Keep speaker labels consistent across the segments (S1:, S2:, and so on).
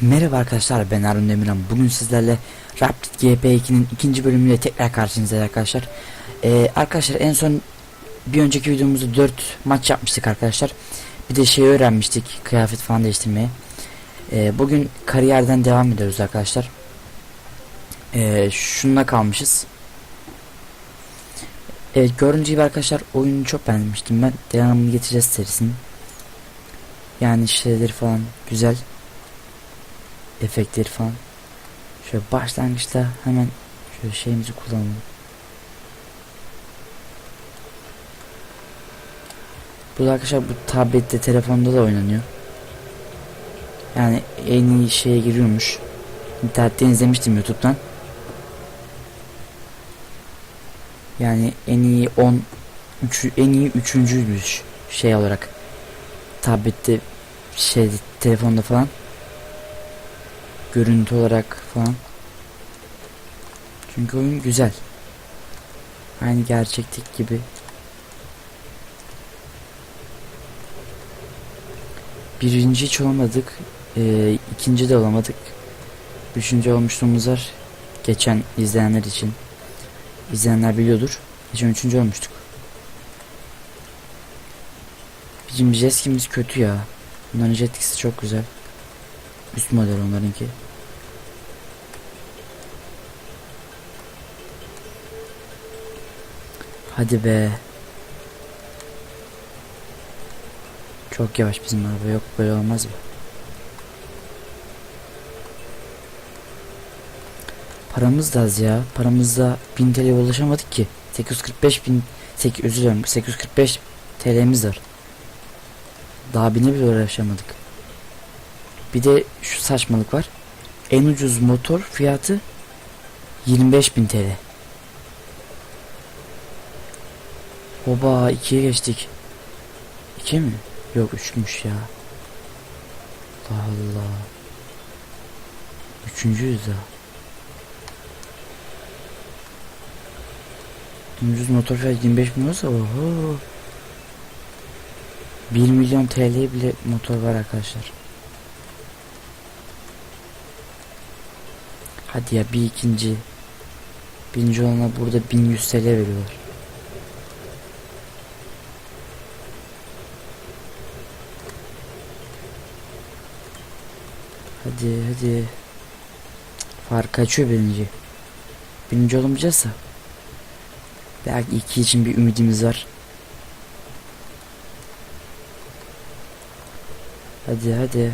S1: Merhaba arkadaşlar ben Harun Demirhan. Bugün sizlerle Rapid GP2'nin ikinci bölümüyle tekrar karşınızdayız arkadaşlar. Ee, arkadaşlar en son bir önceki videomuzda 4 maç yapmıştık arkadaşlar. Bir de şey öğrenmiştik kıyafet falan değiştirmeye. Ee, bugün kariyerden devam ediyoruz arkadaşlar. Ee, şununla kalmışız. Evet gördüğünüz gibi arkadaşlar oyunu çok beğenmiştim ben. Devamını getireceğiz serisinin. Yani şeyleri falan güzel efektleri falan. Şöyle başlangıçta hemen şöyle şeyimizi kullanalım. Bu da arkadaşlar bu tablette telefonda da oynanıyor. Yani en iyi şeye giriyormuş. İnternetten izlemiştim YouTube'dan. Yani en iyi 10 üç, en iyi üçüncüymüş şey olarak. Tablette şey telefonda falan görüntü olarak falan. Çünkü oyun güzel. Aynı gerçeklik gibi. Birinci hiç olamadık. Ee, ikinci de olamadık. Üçüncü olmuşluğumuz var. Geçen izleyenler için. İzleyenler biliyordur. Geçen üçüncü olmuştuk. Bizim jeskimiz kötü ya. Bunların jetkisi çok güzel. Üst model onlarınki. Hadi be. Çok yavaş bizim araba yok böyle olmaz mı? Paramız da az ya. Paramızda 1000 TL'ye ulaşamadık ki. 845 bin 8, özür dilerim 845 TL'miz var. Daha bine bile uğraşamadık. Bir de şu saçmalık var. En ucuz motor fiyatı 25.000 TL. Oba ikiye geçtik. İki mi? Yok üçmüş ya. Allah Allah. Üçüncüyüz daha. Ucuz motor fiyatı 25 bin olsa oho. 1 milyon TL bile motor var arkadaşlar. Hadi ya bir ikinci. Birinci olana burada 1100 TL veriyorlar. Hadi hadi. Fark açıyor birinci. Birinci olamayacaksa. Belki iki için bir ümidimiz var. Hadi hadi.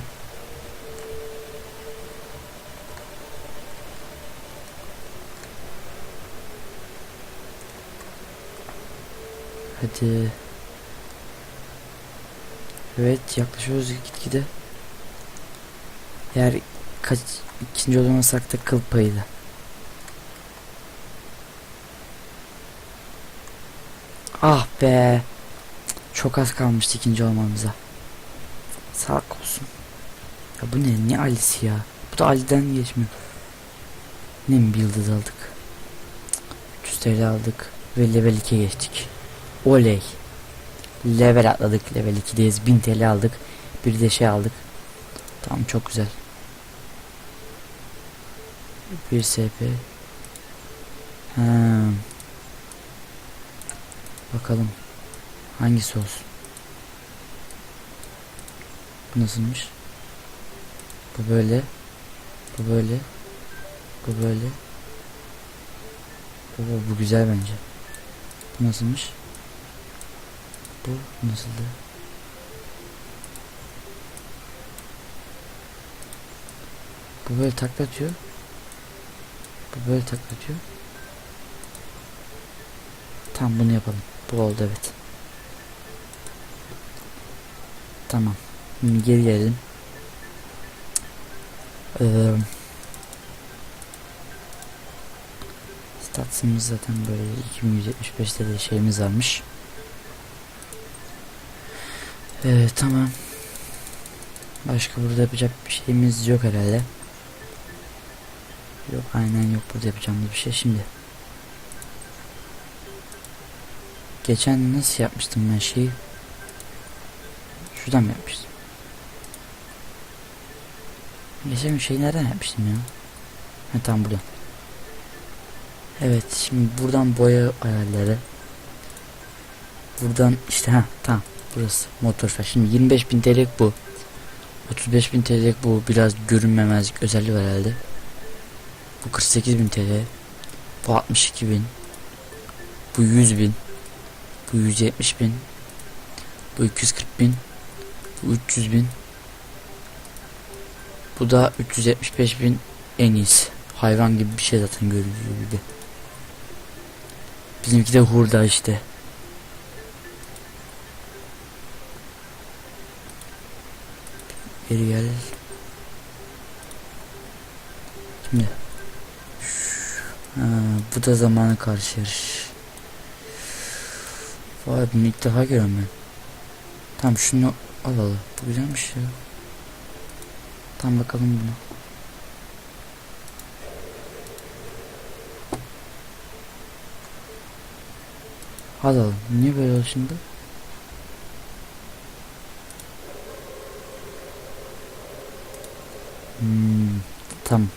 S1: Hadi. Evet yaklaşıyoruz gitgide. Eğer kaç ikinci olamasak da kıl payıyla. Ah be. Çok az kalmıştı ikinci olmamıza. Sağlık olsun. Ya bu ne? Ne Ali'si ya? Bu da Ali'den geçmiyor. Ne mi bir yıldız aldık? 300 TL aldık ve level 2'ye geçtik. Oley. Level atladık. Level 2'deyiz. 1000 TL aldık. Bir de şey aldık. Tamam çok güzel. Bir SP. Ha. Bakalım. Hangisi olsun? Bu nasılmış? Bu böyle. Bu böyle. Bu böyle. Bu, bu, bu güzel bence. Bu nasılmış? Bu nasıldı? Bu böyle taklatıyor. Bu böyle taklatıyor. Tamam bunu yapalım. Bu oldu evet. Tamam. Şimdi geri gelelim. Ee, Statsımız zaten böyle 2175'te de şeyimiz varmış. Ee, tamam. Başka burada yapacak bir şeyimiz yok herhalde. Yok aynen yok burada yapacağımız bir şey şimdi. Geçen nasıl yapmıştım ben şeyi? Şuradan mı yapmıştım? Geçen gün şey nereden yapmıştım ya? Ha tam burada. Evet şimdi buradan boya ayarları. Buradan işte ha tamam burası motor fer. Şimdi 25.000 TL'lik bu. 35.000 TL'lik bu biraz görünmemezlik özelliği var herhalde. Bu 48.000 TL. Bu 62.000. Bu 100.000. Bu 170.000. Bu 240.000. Bu 300.000. Bu da 375.000 en iyisi. Hayvan gibi bir şey zaten görüldüğü gibi. Bizimki de hurda işte. Geri gel. Şimdi. Ha, bu da zamanı karşı yarış. Vay bunu ilk defa görüyorum ben. Tamam şunu alalım. Bu güzelmiş ya. Tam bakalım buna. Alalım. Niye böyle oldu şimdi? Hmm, tamam.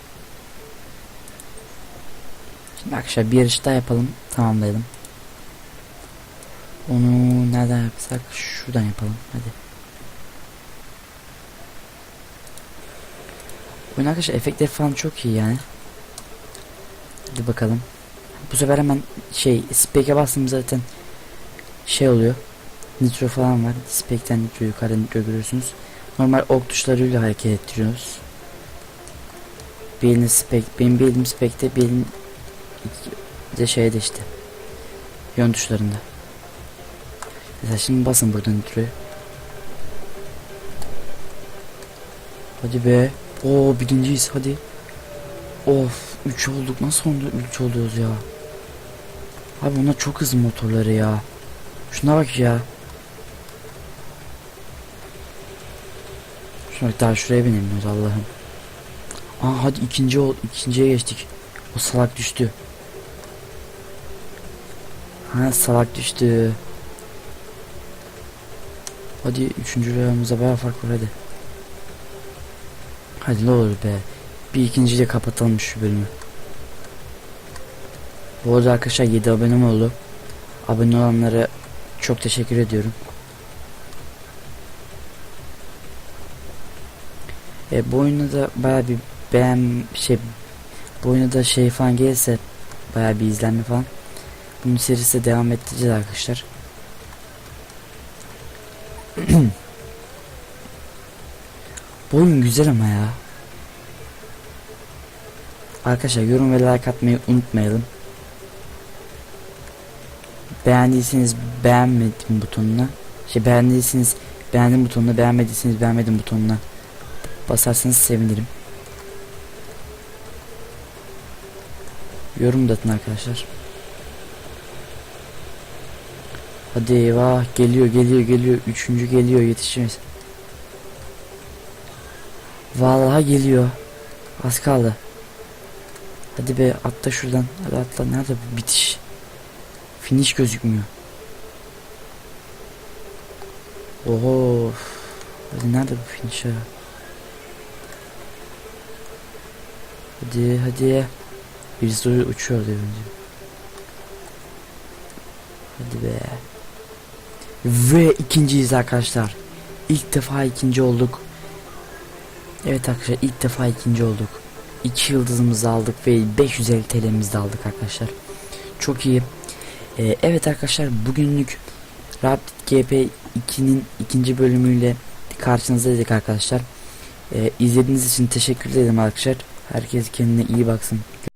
S1: Şimdi arkadaşlar bir yarış daha yapalım. Tamamlayalım. Onu nereden yapsak? Şuradan yapalım. Hadi. Oyun arkadaşlar efektleri falan çok iyi yani. Hadi bakalım. Bu sefer hemen şey spek'e bastım zaten şey oluyor. Nitro falan var. Spek'ten nitro yukarı nitro görüyorsunuz. Normal ok tuşlarıyla hareket ettiriyoruz. Bir elin spek, benim bir elim spekte bir elim de şeyde işte. Yön tuşlarında. Mesela şimdi basın buradan nitroyu. Hadi be. Oo birinciyiz hadi. Of 3 olduk nasıl oldu 3 oluyoruz ya. Abi onlar çok hızlı motorları ya. Şuna bak ya. Şuna bak daha şuraya binelim o da Allah'ım. Aa hadi ikinci ol ikinciye geçtik. O salak düştü. Ha salak düştü. Hadi üçüncü rüyamıza bayağı fark var hadi. Hadi ne olur be. Bir ikinciyle kapatalım şu bölümü. Bu arada arkadaşlar 7 abonem oldu. Abone olanlara çok teşekkür ediyorum. E, bu oyunda da baya bir beğen şey bu oyunda da şey falan gelirse baya bir izlenme falan. Bunun serisi devam ettireceğiz arkadaşlar. bu oyun güzel ama ya. Arkadaşlar yorum ve like atmayı unutmayalım. Beğendiyseniz beğenmedim butonuna. Şey beğendiyseniz beğendim butonuna, beğenmediyseniz beğenmedim butonuna basarsanız sevinirim. Yorum da atın arkadaşlar. Hadi eyvah geliyor geliyor geliyor. Üçüncü geliyor yetişiriz. Vallahi geliyor. Az kaldı. Hadi be atla şuradan. Hadi atla. Nerede bu bitiş? Finish gözükmüyor. Oho. Hadi nerede bu finish ya? Hadi hadi. Birisi uçuyor diyor. Hadi be. Ve ikinciyiz arkadaşlar. İlk defa ikinci olduk. Evet arkadaşlar ilk defa ikinci olduk. 2 yıldızımızı aldık ve 550 TL'mizi de aldık arkadaşlar. Çok iyi. Ee, evet arkadaşlar bugünlük Rapid GP 2'nin ikinci bölümüyle karşınızdaydık arkadaşlar. Ee, izlediğiniz için teşekkür ederim arkadaşlar. Herkes kendine iyi baksın.